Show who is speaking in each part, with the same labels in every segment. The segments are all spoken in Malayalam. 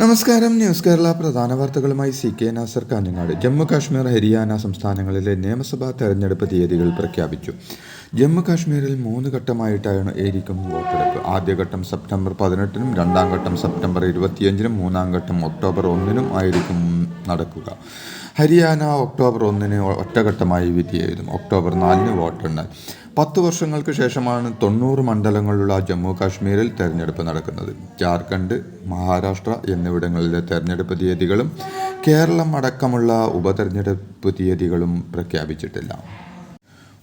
Speaker 1: നമസ്കാരം. ന്യൂസ് കേരള പ്രധാന വാർത്തകളുമായി സി കെ നാസർ കാഞ്ഞങ്ങാട്. ജമ്മു കാശ്മീർ ഹരിയാന സംസ്ഥാനങ്ങളിലെ നിയമസഭാ തെരഞ്ഞെടുപ്പ് തീയതികൾ പ്രഖ്യാപിച്ചു. ജമ്മു കാശ്മീരിൽ മൂന്ന് ഘട്ടമായിട്ടാണ് ഏരിക്കും വോട്ടെടുപ്പ്. ആദ്യഘട്ടം സെപ്റ്റംബർ പതിനെട്ടിനും രണ്ടാം ഘട്ടം സെപ്റ്റംബർ ഇരുപത്തിയഞ്ചിനും മൂന്നാം ഘട്ടം ഒക്ടോബർ ഒന്നിനും ആയിരിക്കും നടക്കുക. ഹരിയാന ഒക്ടോബർ ഒന്നിന് ഒറ്റഘട്ടമായി വിധി ഒക്ടോബർ നാലിന് വോട്ടെണ്ണൽ. പത്ത് വർഷങ്ങൾക്ക് ശേഷമാണ് തൊണ്ണൂറ് മണ്ഡലങ്ങളുള്ള ജമ്മു കാശ്മീരിൽ തെരഞ്ഞെടുപ്പ് നടക്കുന്നത്. ജാർഖണ്ഡ് മഹാരാഷ്ട്ര എന്നിവിടങ്ങളിലെ തെരഞ്ഞെടുപ്പ് തീയതികളും കേരളം അടക്കമുള്ള ഉപതെരഞ്ഞെടുപ്പ് തീയതികളും പ്രഖ്യാപിച്ചിട്ടില്ല.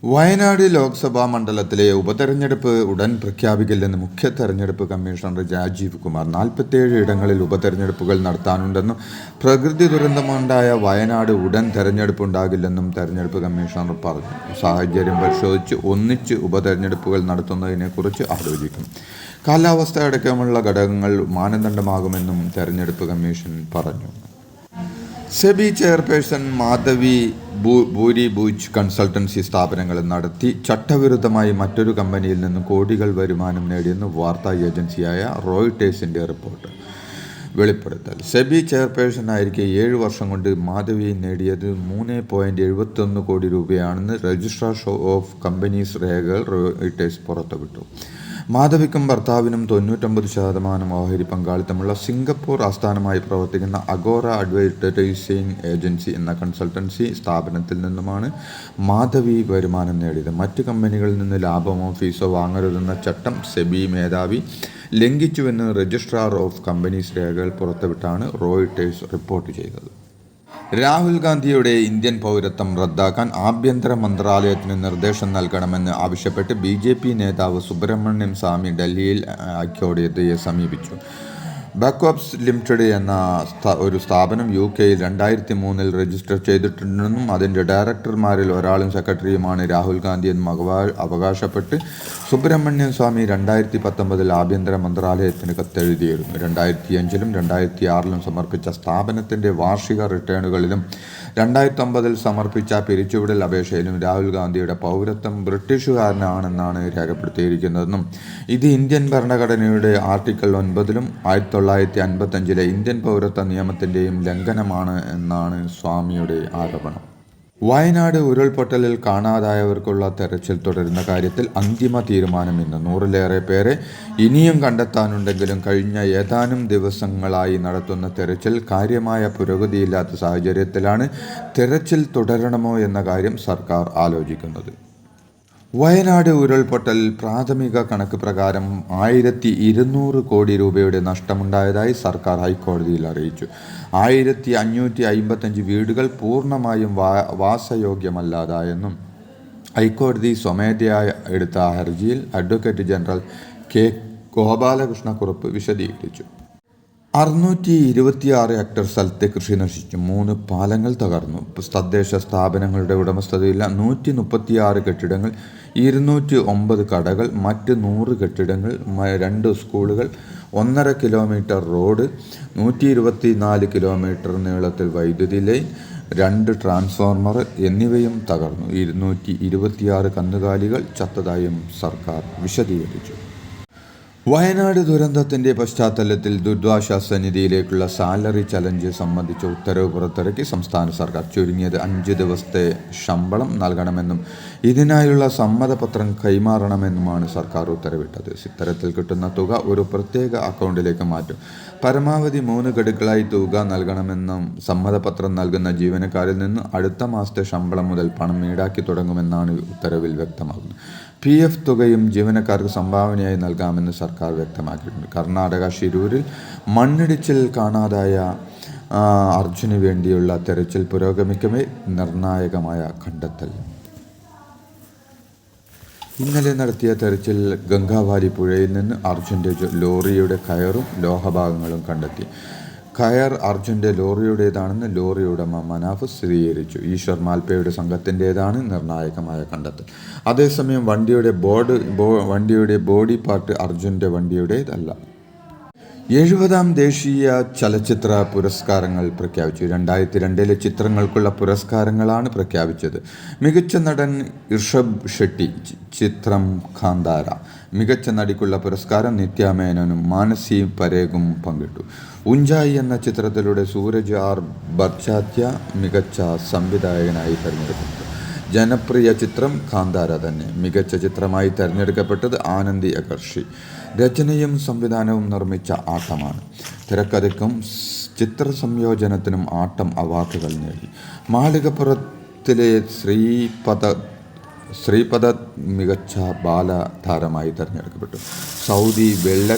Speaker 1: വയനാട് ലോക്സഭാ മണ്ഡലത്തിലെ ഉപതെരഞ്ഞെടുപ്പ് ഉടൻ പ്രഖ്യാപിക്കില്ലെന്ന് മുഖ്യ തെരഞ്ഞെടുപ്പ് കമ്മീഷണർ രാജീവ് കുമാർ നാൽപ്പത്തേഴ് ഇടങ്ങളിൽ ഉപതെരഞ്ഞെടുപ്പുകൾ നടത്താനുണ്ടെന്നും പ്രകൃതി ദുരന്തമുണ്ടായ വയനാട് ഉടൻ തെരഞ്ഞെടുപ്പ് ഉണ്ടാകില്ലെന്നും തെരഞ്ഞെടുപ്പ് കമ്മീഷണർ പറഞ്ഞു. സാഹചര്യം പരിശോധിച്ച് ഒന്നിച്ച് ഉപതെരഞ്ഞെടുപ്പുകൾ നടത്തുന്നതിനെക്കുറിച്ച് ആലോചിക്കും. കാലാവസ്ഥ അടക്കമുള്ള ഘടകങ്ങൾ മാനദണ്ഡമാകുമെന്നും തെരഞ്ഞെടുപ്പ് കമ്മീഷൻ പറഞ്ഞു. സെബി ചെയർപേഴ്സൺ മാധവി ഭൂരി ഭൂജ് കൺസൾട്ടൻസി സ്ഥാപനങ്ങൾ നടത്തി ചട്ടവിരുദ്ധമായി മറ്റൊരു കമ്പനിയിൽ നിന്ന് കോടികൾ വരുമാനം നേടിയെന്ന് വാർത്താ ഏജൻസിയായ റോയിട്ടേഴ്സിന്റെ റിപ്പോർട്ട് വെളിപ്പെടുത്തൽ. സെബി ചെയർപേഴ്സൺ ആയിരിക്കെ ഏഴ് വർഷം കൊണ്ട് മാധവി നേടിയത് മൂന്ന് പോയിന്റ് എഴുപത്തൊന്ന് കോടി രൂപയാണെന്ന് രജിസ്ട്രാർ ഓഫ് കമ്പനീസ് രേഖകൾ റോയിട്ടേഴ്സ് പുറത്തുവിട്ടു. മാധവിക്കും ഭർത്താവിനും തൊണ്ണൂറ്റൊമ്പത് ശതമാനം ഓഹരി പങ്കാളിത്തമുള്ള സിംഗപ്പൂർ ആസ്ഥാനമായി പ്രവർത്തിക്കുന്ന അഗോറ അഡ്വൈറ്റൈസിംഗ് ഏജൻസി എന്ന കൺസൾട്ടൻസി സ്ഥാപനത്തിൽ നിന്നുമാണ് മാധവി വരുമാനം നേടിയത്. മറ്റ് കമ്പനികളിൽ നിന്ന് ലാഭമോ ഫീസോ വാങ്ങരുതെന്ന ചട്ടം സെബി മേധാവി ലംഘിച്ചുവെന്ന് രജിസ്ട്രാർ ഓഫ് കമ്പനീസ് രേഖകൾ പുറത്തുവിട്ടാണ് റോയിട്ടേഴ്സ് റിപ്പോർട്ട് ചെയ്തത്. രാഹുൽ ഗാന്ധിയുടെ ഇന്ത്യൻ പൗരത്വം റദ്ദാക്കാൻ ആഭ്യന്തര മന്ത്രാലയത്തിന് നിർദ്ദേശം നൽകണമെന്ന് ആവശ്യപ്പെട്ട് ബി നേതാവ് സുബ്രഹ്മണ്യം സ്വാമി ഡൽഹിയിൽ ഹൈക്കോടതിയെ സമീപിച്ചു. ബാക്കോപ്സ് ലിമിറ്റഡ് എന്ന ഒരു സ്ഥാപനം യു കെയിൽ രണ്ടായിരത്തി മൂന്നിൽ രജിസ്റ്റർ ചെയ്തിട്ടുണ്ടെന്നും അതിന്റെ ഡയറക്ടർമാരിൽ ഒരാളും സെക്രട്ടറിയുമാണ് രാഹുൽ ഗാന്ധി എന്നും അവകാ- അവകാശപ്പെട്ട് സുബ്രഹ്മണ്യൻ സ്വാമി രണ്ടായിരത്തി പത്തൊമ്പതിൽ ആഭ്യന്തര മന്ത്രാലയത്തിന് കത്തെഴുതിയിരുന്നു. രണ്ടായിരത്തി അഞ്ചിലും രണ്ടായിരത്തി ആറിലും സമർപ്പിച്ച സ്ഥാപനത്തിന്റെ വാർഷിക റിട്ടേണുകളിലും രണ്ടായിരത്തി ഒമ്പതിൽ സമർപ്പിച്ച പിരിച്ചുവിടൽ അപേക്ഷയിലും രാഹുൽ ഗാന്ധിയുടെ പൗരത്വം ബ്രിട്ടീഷുകാരനാണെന്നാണ് രേഖപ്പെടുത്തിയിരിക്കുന്നതെന്നും ഇത് ഇന്ത്യൻ ഭരണഘടനയുടെ ആർട്ടിക്കിൾ ഒൻപതിലും ആയിരത്തി തൊള്ളായിരത്തി അൻപത്തഞ്ചിലെ ഇന്ത്യൻ പൗരത്വ നിയമത്തിന്റെയും ലംഘനമാണ് എന്നാണ് സ്വാമിയുടെ ആരോപണം. വയനാട് ഉരുൾപൊട്ടലിൽ കാണാതായവർക്കുള്ള തെരച്ചിൽ തുടരുന്ന കാര്യത്തിൽ അന്തിമ തീരുമാനം ഇന്ന്. നൂറിലേറെ പേരെ ഇനിയും കണ്ടെത്താനുണ്ടെങ്കിലും കഴിഞ്ഞ ഏതാനും ദിവസങ്ങളായി നടത്തുന്ന തെരച്ചിൽ കാര്യമായ പുരോഗതിയില്ലാത്ത സാഹചര്യത്തിലാണ് തെരച്ചിൽ തുടരണമോ എന്ന കാര്യം സർക്കാർ ആലോചിക്കുന്നത്. വയനാട് ഉരുൾപൊട്ടൽ പ്രാഥമിക കണക്ക് പ്രകാരം ആയിരത്തി ഇരുന്നൂറ് കോടി രൂപയുടെ നഷ്ടമുണ്ടായതായി സർക്കാർ ഹൈക്കോടതിയിൽ അറിയിച്ചു. ആയിരത്തി അഞ്ഞൂറ്റി അമ്പത്തഞ്ച് വീടുകൾ പൂർണമായും വാ വാസയോഗ്യമല്ലാതായെന്നും ഹൈക്കോടതി സ്വമേധയായി എടുത്ത ഹർജിയിൽ അഡ്വക്കേറ്റ് ജനറൽ കെ ഗോപാലകൃഷ്ണക്കുറുപ്പ് വിശദീകരിച്ചു. അറുന്നൂറ്റി ഇരുപത്തിയാറ് ഹെക്ടർ സ്ഥലത്തെ കൃഷി നശിച്ചു. മൂന്ന് പാലങ്ങൾ തകർന്നു. തദ്ദേശ സ്ഥാപനങ്ങളുടെ ഉടമസ്ഥതയിലുള്ള നൂറ്റി മുപ്പത്തിയാറ് കെട്ടിടങ്ങൾ ഇരുന്നൂറ്റി ഒമ്പത് കടകൾ മറ്റ് നൂറ് കെട്ടിടങ്ങൾ രണ്ട് സ്കൂളുകൾ ഒന്നര കിലോമീറ്റർ റോഡ് നൂറ്റി ഇരുപത്തി നാല് കിലോമീറ്റർ നീളത്തിൽ വൈദ്യുതി ലൈൻ രണ്ട് ട്രാൻസ്ഫോർമർ എന്നിവയും തകർന്നു. ഇരുന്നൂറ്റി ഇരുപത്തിയാറ് കന്നുകാലികൾ ചത്തതായും സർക്കാർ വിശദീകരിച്ചു. വയനാട് ദുരന്തത്തിന്റെ പശ്ചാത്തലത്തിൽ ദുരിതാശ്വാസ നിധിയിലേക്കുള്ള സാലറി ചലഞ്ച് സംബന്ധിച്ച ഉത്തരവ് പുറത്തിറക്കി സംസ്ഥാന സർക്കാർ. ചുരുങ്ങിയത് അഞ്ച് ദിവസത്തെ ശമ്പളം നൽകണമെന്നും ഇതിനായുള്ള സമ്മതപത്രം കൈമാറണമെന്നുമാണ് സർക്കാർ ഉത്തരവിട്ടത്. ഇത്തരത്തിൽ കിട്ടുന്ന തുക ഒരു പ്രത്യേക അക്കൗണ്ടിലേക്ക് മാറ്റും. പരമാവധി മൂന്ന് ഗഡുക്കളായി തുക നൽകണമെന്നും സമ്മതപത്രം നൽകുന്ന ജീവനക്കാരിൽ നിന്ന് അടുത്ത മാസത്തെ ശമ്പളം മുതൽ പണം ഈടാക്കി തുടങ്ങുമെന്നാണ് ഉത്തരവിൽ വ്യക്തമാകുന്നത്. പി തുകയും ജീവനക്കാർക്ക് സംഭാവനയായി നൽകാമെന്ന് സർക്കാർ വ്യക്തമാക്കിയിട്ടുണ്ട്. കർണാടക ഷിരൂരിൽ മണ്ണിടിച്ചിൽ കാണാതായ അർജുന് വേണ്ടിയുള്ള തെരച്ചിൽ പുരോഗമിക്കവേ നിർണായകമായ കണ്ടെത്തൽ. ഇന്നലെ നടത്തിയ തെരച്ചിൽ ഗംഗാവാലി പുഴയിൽ നിന്ന് അർജുന്റെ ലോറിയുടെ കയറും ലോഹഭാഗങ്ങളും കണ്ടെത്തി. കയർ അർജുന്റെ ലോറിയുടേതാണെന്ന് ലോറി ഉടമ മനാഫ് സ്ഥിരീകരിച്ചു. ഈശ്വർ മാൽപ്പയുടെ സംഘത്തിന്റേതാണ് നിർണായകമായ കണ്ടെത്തൽ. അതേസമയം വണ്ടിയുടെ ബോർഡ് വണ്ടിയുടെ ബോഡി പാർട്ട് അർജുന്റെ വണ്ടിയുടേതല്ല. എഴുപതാം ദേശീയ ചലച്ചിത്ര പുരസ്കാരങ്ങൾ പ്രഖ്യാപിച്ചു. രണ്ടായിരത്തി രണ്ടിലെ ചിത്രങ്ങൾക്കുള്ള പുരസ്കാരങ്ങളാണ് പ്രഖ്യാപിച്ചത്. മികച്ച നടൻ ഋഷഭ് ഷെട്ടി ചിത്രം ഖാന്താര. മികച്ച നടിക്കുള്ള പുരസ്കാരം നിത്യ മേനോനും മാനസി പരേഗും പങ്കിട്ടു. ഉഞ്ചായി എന്ന ചിത്രത്തിലൂടെ സൂരജ് ആർ. ബർച്ചാത്യ മികച്ച സംവിധായകനായി തെരഞ്ഞെടുക്കുന്നത് ജനപ്രിയ ചിത്രം കാന്താര തന്നെ. മികച്ച ചിത്രമായി തിരഞ്ഞെടുക്കപ്പെട്ടത് ആനന്ദി അകർഷി രചനയും സംവിധാനവും നിർമ്മിച്ച ആട്ടമാണ്. തിരക്കഥയ്ക്കും ചിത്ര സംയോജനത്തിനും ആട്ടം അവാർഡുകൾ നേടി. മാളികപ്പുറത്തിലെ ശ്രീപദ ശ്രീപദ മികച്ച ബാലതാരമായി തിരഞ്ഞെടുക്കപ്പെട്ടു. സൗദി വെള്ള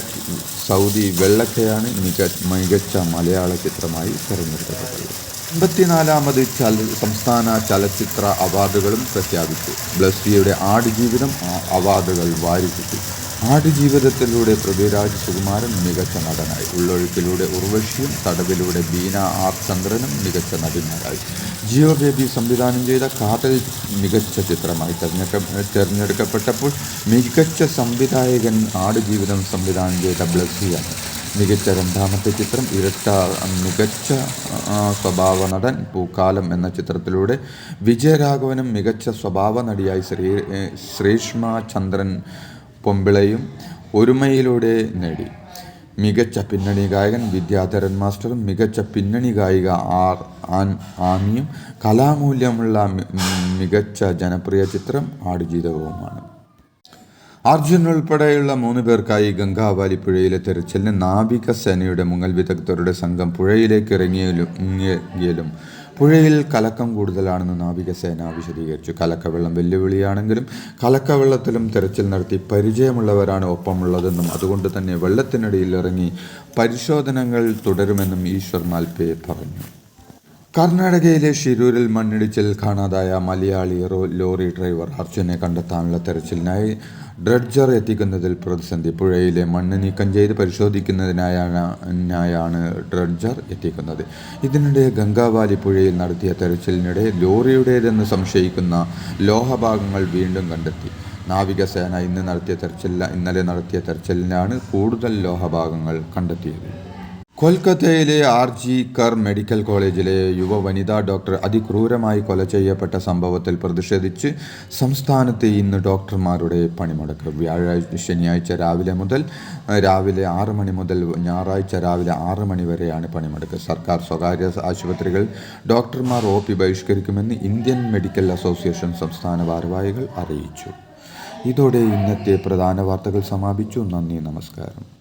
Speaker 1: സൗദി വെള്ളക്കയാണ് മിക മികച്ച മലയാള ചിത്രമായി തിരഞ്ഞെടുക്കപ്പെട്ടത്. അമ്പത്തിനാലാമത് ചല സംസ്ഥാന ചലച്ചിത്ര അവാർഡുകളും പ്രഖ്യാപിച്ചു. ബ്ലസ്സിയുടെ ആടുജീവിതം അവാർഡുകൾ വാരിക്കിട്ടി. ആടുജീവിതത്തിലൂടെ പൃഥ്വിരാജ് സുകുമാരൻ മികച്ച നടനായി. ഉള്ളൊഴുക്കിലൂടെ ഉർവശിയും തടവിലൂടെ ബീന ആർ ചന്ദ്രനും മികച്ച നടിമാരായി. ജിയോ ബേബി സംവിധാനം ചെയ്ത കാതൽ മികച്ച ചിത്രമായി തെരഞ്ഞെടുക്ക തിരഞ്ഞെടുക്കപ്പെട്ടപ്പോൾ മികച്ച സംവിധായകൻ ആടുജീവിതം സംവിധാനം ചെയ്ത ബ്ലസ്സിയാണ് മികച്ച രണ്ടാമത്തെ ചിത്രം ഇരട്ട മികച്ച സ്വഭാവ നടൻ പൂക്കാലം എന്ന ചിത്രത്തിലൂടെ വിജയരാഘവനും മികച്ച സ്വഭാവ നടിയായി ശ്രീ ശ്രീഷ്മ ചന്ദ്രൻ പൊമ്പിളയും ഒരുമയിലൂടെ നേടി. മികച്ച പിന്നണി ഗായകൻ വിദ്യാധരൻ മാസ്റ്ററും മികച്ച പിന്നണി ഗായിക ആർ ആൻ ആമിയും കലാമൂല്യമുള്ള മികച്ച ജനപ്രിയ ചിത്രം ആടുജീവിതവുമാണ്. അർജുൻ ഉൾപ്പെടെയുള്ള മൂന്ന് പേർക്കായി ഗംഗാവാലി പുഴയിലെ തെരച്ചിലിന് നാവികസേനയുടെ മുങ്ങൽ വിദഗ്ധരുടെ സംഘം പുഴയിലേക്ക് ഇറങ്ങിയാലും ഇറങ്ങിയെങ്കിലും പുഴയിൽ കലക്കം കൂടുതലാണെന്ന് നാവികസേന വിശദീകരിച്ചു. കലക്കവെള്ളം വെല്ലുവിളിയാണെങ്കിലും കലക്കവെള്ളത്തിലും തെരച്ചിൽ നടത്തി പരിചയമുള്ളവരാണ് ഒപ്പമുള്ളതെന്നും അതുകൊണ്ട് തന്നെ വെള്ളത്തിനടിയിൽ ഇറങ്ങി പരിശോധനകൾ തുടരുമെന്നും ഈശ്വർ മാൽപേ പറഞ്ഞു. കർണാടകയിലെ ഷിരൂരിൽ മണ്ണിടിച്ചിൽ കാണാതായ മലയാളി ലോറി ഡ്രൈവർ അർജുനെ കണ്ടെത്താനുള്ള തെരച്ചിലിനായി ഡ്രഡ്ജർ എത്തിക്കുന്നതിൽ പ്രതിസന്ധി. പുഴയിലെ മണ്ണ് നീക്കം ചെയ്ത് പരിശോധിക്കുന്നതിനായാണ് ഡ്രഡ്ജർ എത്തിക്കുന്നത്. ഇതിനിടെ ഗംഗാവാലി പുഴയിൽ നടത്തിയ തെരച്ചിലിനിടെ ലോറിയുടേതെന്ന് സംശയിക്കുന്ന ലോഹഭാഗങ്ങൾ വീണ്ടും കണ്ടെത്തി. നാവികസേന ഇന്ന് നടത്തിയ തെരച്ചിൽ ഇന്നലെ നടത്തിയ തെരച്ചിലിനാണ് കൂടുതൽ ലോഹഭാഗങ്ങൾ കണ്ടെത്തിയത്. കൊൽക്കത്തയിലെ ആർ ജി കർ മെഡിക്കൽ കോളേജിലെ യുവ വനിതാ ഡോക്ടർ അതിക്രൂരമായി കൊല ചെയ്യപ്പെട്ട സംഭവത്തിൽ പ്രതിഷേധിച്ച് സംസ്ഥാനത്ത് ഇന്ന് ഡോക്ടർമാരുടെ പണിമുടക്ക്. വ്യാഴാഴ്ച ശനിയാഴ്ച രാവിലെ മുതൽ രാവിലെ ആറ് മണി മുതൽ ഞായറാഴ്ച രാവിലെ ആറ് മണി വരെയാണ് പണിമുടക്ക്. സർക്കാർ സ്വകാര്യ ആശുപത്രികൾ ഡോക്ടർമാർ ഒ പി ബഹിഷ്കരിക്കുമെന്ന് ഇന്ത്യൻ മെഡിക്കൽ അസോസിയേഷൻ സംസ്ഥാന ഭാരവാഹികൾ അറിയിച്ചു. ഇതോടെ ഇന്നത്തെ പ്രധാന വാർത്തകൾ സമാപിച്ചു. നന്ദി നമസ്കാരം.